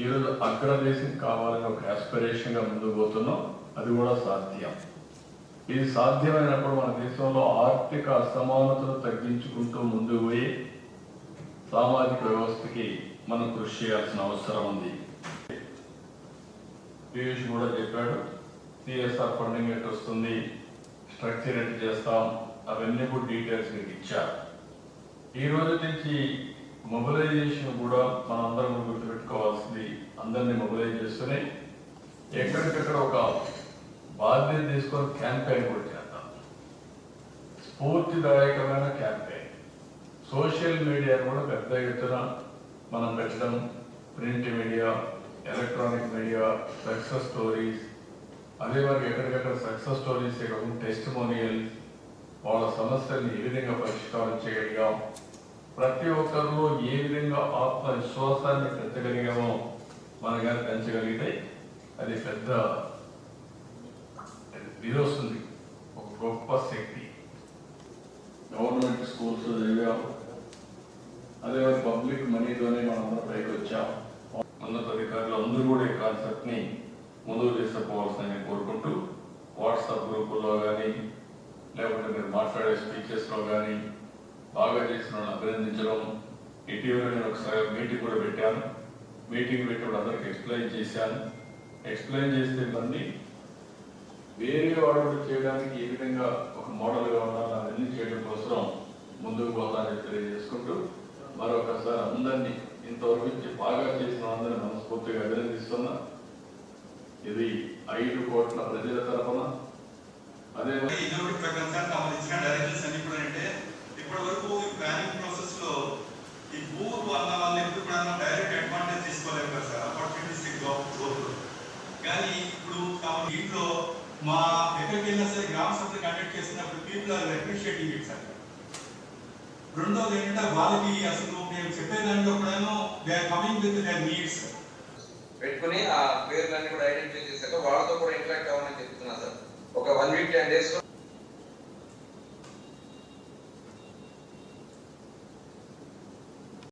ఈరోజు అగ్రదేశం కావాలని ఒక aspiration గా ముందుకు పోతున్నాం. అది కూడా సాధ్యం. ఇది సాధ్యమైనప్పుడు మన దేశంలో ఆర్థిక అసమానతలు తగ్గించుకుంటూ ముందుకు పోయి సామాజిక వ్యవస్థకి మనం కృషి చేయాల్సిన అవసరం ఉంది. పీయూష్ కూడా చెప్పాడు సిఎస్ఆర్ ఫండింగ్ ఎట్ వస్తుంది స్ట్రక్చర్ ఎట్ చేస్తాం అవన్నీ కూడా డీటెయిల్స్ మీకు ఇచ్చారు ఈ రోజు నుంచి మొబిలైజేషన్ కూడా మనందరం గుర్తుపెట్టుకోవాల్సింది. అందరినీ మొబిలైజ్ చేస్తూనే ఎక్కడికక్కడ ఒక బాధ్యత తీసుకొని క్యాంపెయిన్ కూడా చేద్దాం. స్ఫూర్తిదాయకమైన క్యాంపెయిన్. సోషల్ మీడియా కూడా పెద్ద ఎత్తున మనం పెట్టడం. Print media electronic media success stories. అదే మరి ఎక్కడికక్కడ సక్సెస్ స్టోరీస్ టెస్టిమోనియల్ వాళ్ళ సమస్యల్ని ఏ విధంగా పరిష్కారం చేయగలిగాం? ప్రతి ఒక్కరిలో ఏ విధంగా ఆత్మవిశ్వాసాన్ని పెంచగలిగామో మన గారు పెంచగలిగితే అది పెద్ద వస్తుంది. ఒక గొప్ప శక్తి. గవర్నమెంట్ స్కూల్స్ చదివాం అదే పబ్లిక్ మనీతోనే మనం అందరం పైకి వచ్చాం. ఉన్నత అధికారులు అందరూ కూడా ఈ కాన్సెప్ట్ని ముందుకు తీసుకుపోవాల్సిందని కోరుకుంటూ వాట్సాప్ గ్రూపుల్లో కానీ లేకపోతే మీరు మాట్లాడే స్పీచెస్లో కానీ బాగా చేసిన అభినందించడం. ఇటీవల నేను ఒకసారి మీటింగ్ కూడా పెట్టాను. మీటింగ్ పెట్టినప్పుడు అందరికి ఎక్స్ప్లెయిన్ చేశాను. ఎక్స్ప్లెయిన్ చేస్తే ఇవన్నీ వేరే వాళ్ళు చేయడానికి ఏ విధంగా ఒక మోడల్గా ఉండాలి అవన్నీ చేయడం కోసం ముందుకు పోతానని తెలియజేసుకుంటూ మరొకసారి అందరినీ ఇంతవరకు బాగా చేసిన అందరినీ మనస్ఫూర్తిగా అభినందిస్తున్నా. ఇది ఐదు కోట్ల ప్రజల తరఫున మా ఎక్కడికి వెళ్ళినా సరే గ్రామ సభలు కండక్ట్ చేసినప్పుడు people are appreciating it sir రెండోది ఏంటంటే వాళ్ళకి అసలు మేము చెప్పే దాంట్లో కూడాను they are coming with their needs పెట్టుకుని ఆ పేర్లన్నీ కూడా ఐడెంటిఫై చేశాక వాళ్ళతో కూడా ఇంటరాక్ట్ అవ్వమని చెప్తున్నా సార్ ఒక వన్ వీక్ టెన్ డేస్లో